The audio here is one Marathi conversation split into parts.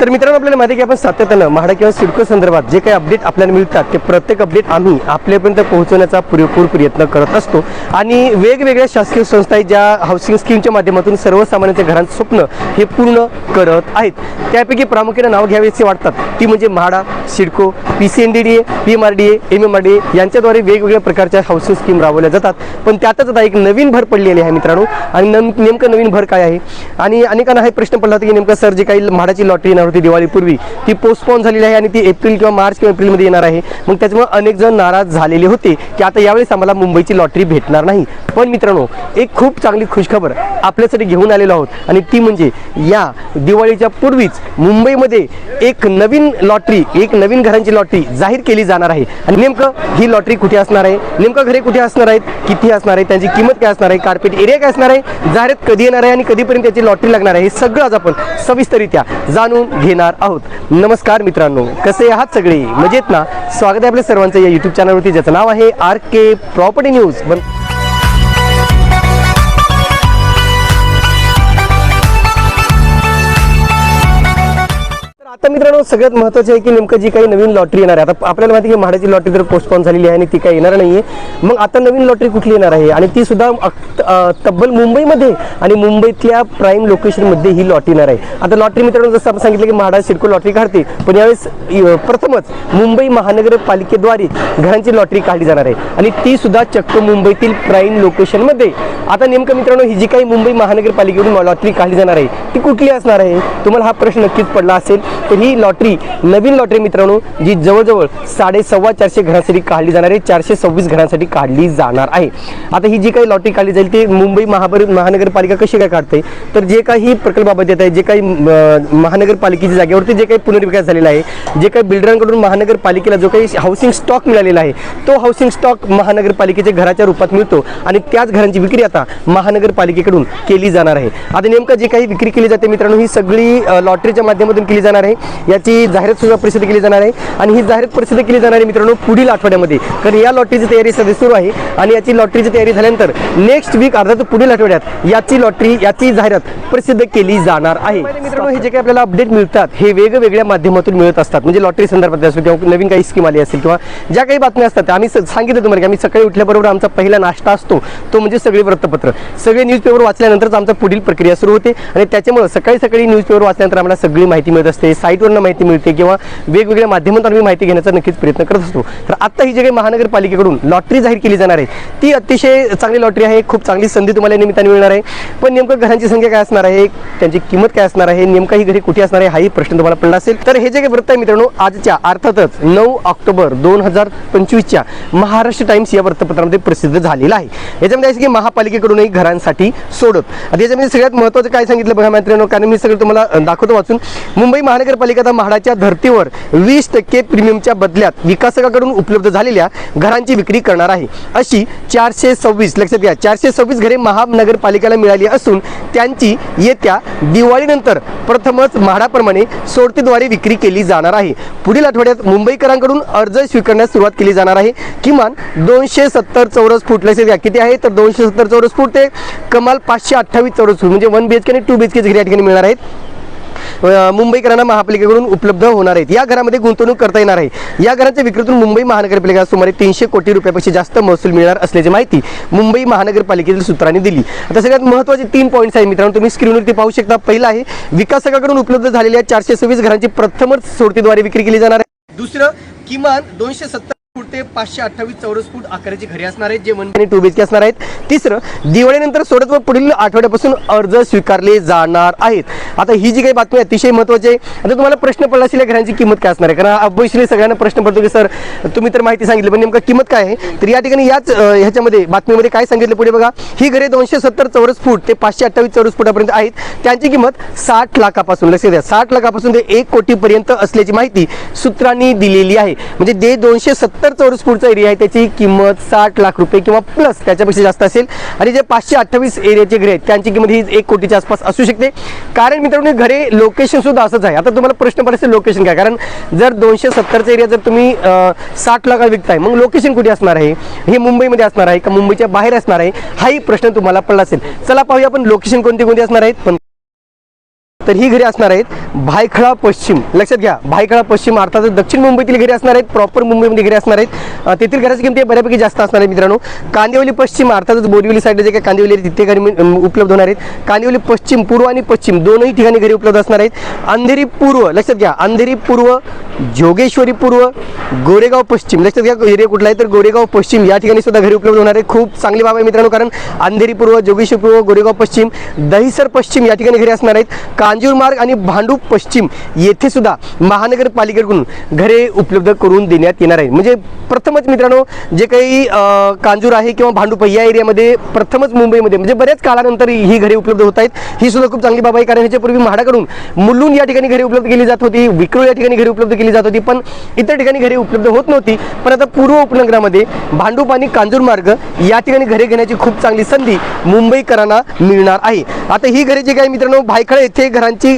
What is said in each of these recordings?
तर मित्रांनो आपल्याला माहिती आहे की आपण सातत्यानं म्हाडा किंवा सिडको संदर्भात जे काही अपडेट आपल्याला मिळतात ते प्रत्येक अपडेट आम्ही आपल्यापर्यंत पोहोचवण्याचा पुरेपूर प्रयत्न करत असतो. आणि वेगवेगळ्या शासकीय संस्था आहेत ज्या हाऊसिंग स्कीमच्या माध्यमातून सर्वसामान्यांच्या घरांचं स्वप्न हे पूर्ण करत आहेत. त्यापैकी प्रामुख्याने नाव असे वाटतात. ती म्हणजे MHADA CIDCO P C N D D A P M R D A M M R D A यांच्याद्वारे वेगवेगळ्या प्रकारच्या हाऊसिंग स्कीम राबवल्या जातात. पण त्यातच आता एक नवीन भर पडलेली आहे मित्रांनो. आणि नम नेमकं नवीन भर काय आहे? आणि अनेकांना हा प्रश्न पडला होता की नेमकं सर जे काही म्हाडाची लॉटरी येणार होती दिवाळीपूर्वी ती पोस्टपोन झालेली आहे आणि ती एप्रिल किंवा मार्च किंवा एप्रिलमध्ये येणार आहे. मग त्याच्यामुळे अनेक जण नाराज झालेले होते की आता यावेळेस आम्हाला मुंबईची लॉटरी भेटणार नाही. पण मित्रांनो एक खूप चांगली खुशखबर आपल्यासाठी घेऊन आलेलो आहोत. आणि ती म्हणजे या दिवाळीच्या पूर्वीच मुंबईमध्ये एक नवीन लॉटरी एक नवीन घरांची लॉटरी जाहीर केली जाणार आहे. आणि नेमकं ही लॉटरी कुठे असणार आहे? नेमकं घरे कुठे असणार आहेत? किती असणार आहे? त्यांची किंमत काय असणार आहे? कार्पेट एरिया काय असणार आहे? जाहिरात कधी येणार आहे आणि कधीपर्यंत त्याची लॉटरी लागणार आहे? हे सगळं आज आपण सविस्तरित्या जाणून घेणार आहोत. नमस्कार मित्रांनो कसे आहात सगळे? मजेत ना? स्वागत आहे आपल्या सर्वांचं या युट्यूब चॅनलवरती ज्याचं नाव आहे आर के प्रॉपर्टी न्यूज बन तर मित्रांनो सगळ्यात महत्त्वाचं आहे की नेमकं जी काही नवीन लॉटरी येणार आहे. आता आपल्याला माहिती आहे की म्हाडाची लॉटरी तर पोस्टपॉन झालेली आहे आणि ती काही येणार नाहीये मग आता नवीन लॉटरी कुठली येणार आहे? आणि ती सुद्धा तब्बल मुंबईमध्ये आणि मुंबईतल्या प्राईम लोकेशनमध्ये ही लॉटरी येणार आहे. आता लॉटरी मित्रांनो जसं आपण सांगितलं की म्हाडा सिडको लॉटरी काढते पण यावेळेस प्रथमच मुंबई महानगरपालिकेद्वारे घरांची लॉटरी काढली जाणार आहे. आणि ती सुद्धा चक्क मुंबईतील प्राईम लोकेशनमध्ये आता नेमकं मित्रांनो ही जी काही मुंबई महानगरपालिकेकडून लॉटरी काढली जाणार आहे ती कुठली असणार आहे? तुम्हाला हा प्रश्न नक्कीच पडला असेल. तर ही लॉटरी नवीन लॉटरी मित्रांनो जी जवळजवळ साडे सव्वा चारशे घरांसाठी काढली जाणार आहे चारशे सव्वीस घरांसाठी काढली जाणार आहे. आता ही जी काही लॉटरी काढली जाईल ती मुंबई महाबर महानगरपालिका कशी काय काढते? तर जे काही प्रकल्पाबाबत येत आहे जे काही महानगरपालिकेच्या जागेवरती जे काही पुनर्विकास झालेला आहे जे काही बिल्डरांकडून महानगरपालिकेला जो काही हाऊसिंग स्टॉक मिळालेला आहे तो हाऊसिंग स्टॉक महानगरपालिकेच्या घराच्या रूपात मिळतो आणि त्याच घरांची विक्री आता महानगरपालिकेकडून केली जाणार आहे. आता नेमकं जे काही विक्री केली जाते मित्रांनो ही सगळी लॉटरीच्या माध्यमातून केली जाणार आहे. याची जाहिरात सुद्धा प्रसिद्ध केली जाणार आहे. आणि ही जाहिरात प्रसिद्ध केली जाणार आहे मित्रांनो पुढील आठवड्यामध्ये कारण या लॉटरीची तयारी सध्या सुरू आहे. आणि याची लॉटरीची तयारी झाल्यानंतर नेक्स्ट वीक अर्थात पुढील आठवड्यात याची लॉटरी याची जाहिरात प्रसिद्ध केली जाणार आहे. मित्रांनो हे जे काही आपल्याला अपडेट मिळतात हे वेगवेगळ्या माध्यमातून मिळत असतात. म्हणजे लॉटरी संदर्भात असो किंवा नवीन काही स्कीम आली असेल किंवा ज्या काही बातम्या असतात त्या आम्ही सांगितलं तुम्हाला की आम्ही सकाळी उठल्याबरोबर आमचा पहिला नाश्ता असतो तो म्हणजे सगळे वृत्तपत्र. सगळे न्यूजपेपर वाचल्यानंतरच आमचा पुढील प्रक्रिया सुरू होते. आणि त्याच्यामुळे सकाळी सकाळी न्यूजपेपर वाचल्यानंतर आम्हाला सगळी माहिती मिळत असते. साईटवरनं माहिती मिळते किंवा वेगवेगळ्या माध्यमातून आम्ही माहिती घेण्याचा नक्कीच प्रयत्न करत असतो. तर आता ही जी काही महानगरपालिकेकडून लॉटरी जाहीर केली जाणार आहे ती अतिशय चांगली लॉटरी आहे खूप चांगली संधी तुम्हाला निमित्ताने मिळणार आहे. पण नेमकं घरांची संख्या काय असणार आहे त्यांची किंमत काय असणार आहे नेमका ही घरी कुठे असणार आहे हाही प्रश्न तुम्हाला पडला असेल. तर हे जे काही वृत्त आहे मित्रांनो आजच्या अर्थातच नऊ ऑक्टोबर दोन हजार पंचवीसच्या महाराष्ट्र टाइम्स या वृत्तपत्रामध्ये प्रसिद्ध झालेला आहे. याच्यामध्ये की महापालिकेकडूनही घरांसाठी सोडत. आता याच्यामध्ये सगळ्यात महत्त्वाचं काय सांगितलं बघा मित्रांनो कारण मी सगळं तुम्हाला दाखवतो वाचून. मुंबई महानगर नगरपालिका म्हाडाच्या धर्तीवर वीस टक्के प्रीमियमच्या बदल्यात विकासकाकडून उपलब्ध झालेल्या घरांची विक्री करणार आहे. अशी चारशे सव्वीस लक्षात घ्या चारशे सव्वीस घरे महानगरपालिकेला मिळाली असून त्यांची येत्या दिवाळीनंतर प्रथमच म्हाडाप्रमाणे सोडतीद्वारे विक्री केली जाणार आहे. पुढील आठवड्यात मुंबईकरांकडून अर्ज स्वीकारण्यास सुरुवात केली जाणार आहे. किमान दोनशे सत्तर चौरस फूट लक्षात घ्या किती आहे? तर दोनशे सत्तर चौरस फूट ते कमाल पाचशे अठ्ठावीस चौरस फूट म्हणजे वन बी एच के आणि टू बी एच के घरी या ठिकाणी मिळणार आहेत. मुंबईकरांना महापालिकेकडून उपलब्ध होणार आहेत. या घरामध्ये गुंतवणूक करता येणार आहे. या घरांच्या विक्रीतून मुंबई महानगरपालिका सुमारे तीनशे कोटी रुपयापेक्षा जास्त महसूल मिळणार असल्याची माहिती मुंबई महानगरपालिकेतील सूत्रांनी दिली. आता सगळ्यात महत्त्वाचे तीन पॉईंट्स आहेत मित्रांनो. तुम्ही स्क्रीनवरती पाहू शकता. पहिला आहे विकासकाकडून उपलब्ध झालेल्या चारशे सव्वीस घरांची प्रथमच सोडतीद्वारे विक्री केली जाणार आहे. दुसरं किमान दोनशे सत्तर ते पाचशे अठ्ठावीस चौरस फूट आकाराची घरे असणार आहेत जे वन आणि टू बीएचके असणार आहेत. तिसरं दिवाळीनंतर सोडत व पुढील आठवड्यापासून अर्ज स्वीकारले जाणार आहेत. आता ही जी काही बातमी अतिशय महत्वाची आहे. आता तुम्हाला प्रश्न पडला असेल या घरांची किंमत काय असणार आहे? कारण अवश्य सगळ्यांना प्रश्न पडतो की सर तुम्ही तर माहिती सांगितली पण नेमकं किंमत काय आहे? तर या ठिकाणी याच ह्याच्यामध्ये बातमीमध्ये काय सांगितलं पुढे बघा. ही घरे दोनशे सत्तर चौरस फूट ते पाचशे अठ्ठावीस चौरस फुटापर्यंत आहेत. त्यांची किंमत साठ लाखापासून लक्ष द्या साठ लाखापासून ते एक कोटीपर्यंत असल्याची माहिती सूत्रांनी दिलेली आहे. म्हणजे दे दोनशे सत्तर चौरस फूटचा एरिया आहे. त्याची किंमत साठ लाख रुपये किंवा प्लस त्याच्यापेक्षा जास्त असेल. आणि जे पाचशे अठ्ठावीस एरियाचे घरे आहेत त्यांची किंमत ही एक कोटीच्या आसपास असू शकते. कारण मित्रांनो घरे लोकेशन सुद्धा असंच आहे. आता तुम्हाला प्रश्न पडायचं लोकेशन काय? कारण जर दोनशे सत्तरचा एरिया जर तुम्ही साठ लाखाला विकताय मग लोकेशन कुठे असणार आहे? हे मुंबईमध्ये असणार आहे का मुंबईच्या बाहेर असणार आहे? हाही प्रश्न तुम्हाला पडला असेल. चला पाहूया आपण लोकेशन कोणते कोणते असणार आहेत. पण तर ही घरे असणार आहेत भायखळा पश्चिम. लक्षात घ्या भायखळा पश्चिम अर्थात दक्षिण मुंबईतील घरे असणार आहेत प्रॉपर मुंबईमध्ये घरे असणार आहेत. तेथील घराची किमती बऱ्यापैकी जास्त असणार आहे मित्रांनो. कांदिवली पश्चिम अर्थातच बोरिवली साईडला जे काही कांदिवली आहेत तिथे घरी उपलब्ध होणार आहेत. कांदिवली पश्चिम पूर्व आणि पश्चिम दोनही ठिकाणी घरी उपलब्ध असणार आहेत. अंधेरी पूर्व लक्षात घ्या अंधेरी पूर्व जोगेश्वरी पूर्व गोरेगाव पश्चिम. लक्षात घ्या एरिया कुठला आहे तर गोरेगाव पश्चिम या ठिकाणी सुद्धा घरी उपलब्ध होणार आहे खूप चांगली बाब आहे मित्रांनो कारण अंधेरी पूर्व जोगेश्वरी पूर्व गोरेगाव पश्चिम दहिसर पश्चिम या ठिकाणी घरी असणार आहेत. कांजूर मार्ग आणि भांडूप पश्चिम येथे सुद्धा महानगरपालिकेकडून घरे उपलब्ध करून देण्यात येणार आहे. म्हणजे प्रथमच मित्रांनो जे काही कांजूर आहे किंवा भांडूप या एरियामध्ये प्रथमच मुंबईमध्ये म्हणजे बऱ्याच काळानंतर ही घरे उपलब्ध होत आहेत. ही सुद्धा खूप चांगली बाब आहे कारण ह्याच्यापूर्वी म्हाडाकडून मुलून या ठिकाणी घरे उपलब्ध केली जात होती विक्रोळ या ठिकाणी घरे उपलब्ध केली जात होती पण इतर ठिकाणी घरे उपलब्ध होत नव्हती. पण आता पूर्व उपनगरामध्ये भांडूप आणि कांजूर मार्ग या ठिकाणी घरे घेण्याची खूप चांगली संधी मुंबईकरांना मिळणार आहे. आता ही घरे जे काही मित्रांनो भायखळा येथे घरांची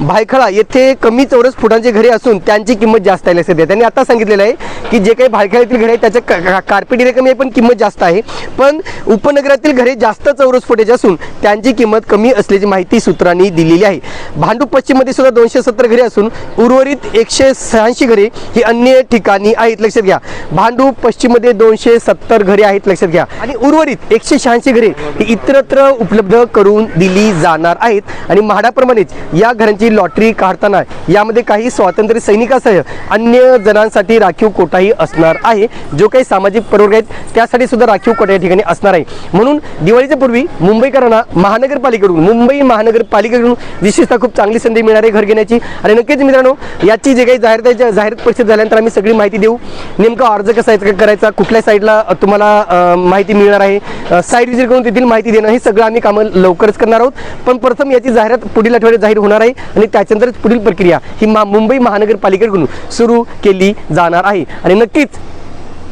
भायखळा येथे कमी चौरस फुटांची घरे असून त्यांची किंमत जास्त आहे लक्षात द्या त्यांनी आता सांगितलेलं आहे की जे काही भायखळ्यातील घरे आहेत त्याच्या का- कार्पेट एरिया कमी आहे पण किंमत जास्त आहे. पण उपनगरातील घरे जास्त चौरस फुटाची असून त्यांची किंमत कमी असल्याची माहिती सूत्रांनी दिलेली आहे. भांडूप पश्चिममध्ये सुद्धा दोनशे सत्तर घरे असून उर्वरित एकशे शहाऐंशी घरे ही अन्य ठिकाणी आहेत. लक्षात घ्या. भांडूप पश्चिममध्ये दोनशे सत्तर घरे आहेत. लक्षात घ्या. आणि उर्वरित एकशे शहाऐंशी घरे ही इतरत्र उपलब्ध करून दिली जाणार आहेत. आणि त्याचप्रमाणेच या घरांची लॉटरी काढताना यामध्ये काही स्वातंत्र्य सैनिकासह अन्य जणांसाठी राखीव कोटाही असणार आहे. जो काही सामाजिक प्रवर्ग आहेत त्यासाठी सुद्धा राखीव कोटा या ठिकाणी असणार आहे. म्हणून दिवाळीच्या पूर्वी मुंबईकरांना महानगरपालिकेकडून मुंबई महानगरपालिकेकडून विशेषतः खूप चांगली संधी मिळणार आहे घर घेण्याची आणि नक्कीच मित्रांनो याची जे काही जाहिरात जाहिरात परिषद झाल्यानंतर आम्ही सगळी माहिती देऊ. नेमका अर्ज कसा आहे करायचा कुठल्या साईडला तुम्हाला माहिती मिळणार आहे? साईड विजिट करून तेथील माहिती देणं हे सगळं आम्ही कामं लवकरच करणार आहोत. पण प्रथम याची जाहिरात पुढील आठवड्यात जाहीर होणार आहे आणि त्याच्यानंतरच पुढील प्रक्रिया ही मा मुंबई महानगरपालिकेकडून सुरू केली जाणार आहे. आणि नक्कीच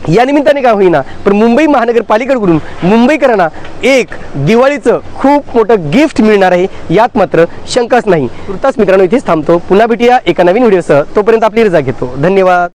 या निमित्ताने काय होईना पण मुंबई महानगरपालिकेकडून मुंबईकरांना एक दिवाळीचं खूप मोठं गिफ्ट मिळणार आहे यात मात्र शंकाच नाही. तुर्तास मित्रांनो इथेच थांबतो. पुन्हा भेटूया एका नवीन व्हिडिओसह. तोपर्यंत आपली रजा घेतो. धन्यवाद.